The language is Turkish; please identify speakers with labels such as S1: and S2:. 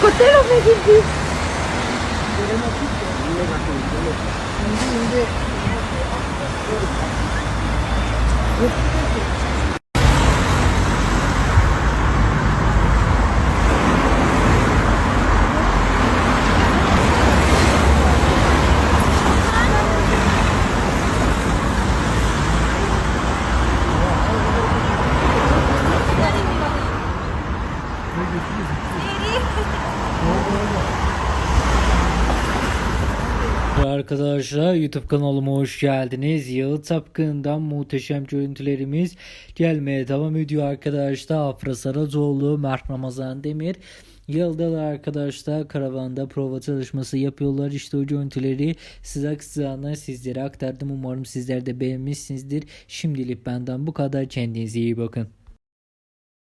S1: ಕೊಟ್ಟಿರೋ ಮೇಗಿದ್ದಿ ಮುಂದೆ ಮುಂದೆ
S2: Arkadaşlar YouTube kanalıma hoş geldiniz. Yağı Tapkın'dan muhteşem görüntülerimiz gelmeye devam ediyor arkadaşlar. Afra Saracoğlu, Mert Ramazan Demir. Yıldalar arkadaşlar karavanda prova çalışması yapıyorlar. İşte o görüntüleri size kısağına sizlere aktardım. Umarım sizler de beğenmişsinizdir. Şimdilik benden bu kadar. Kendinize iyi bakın.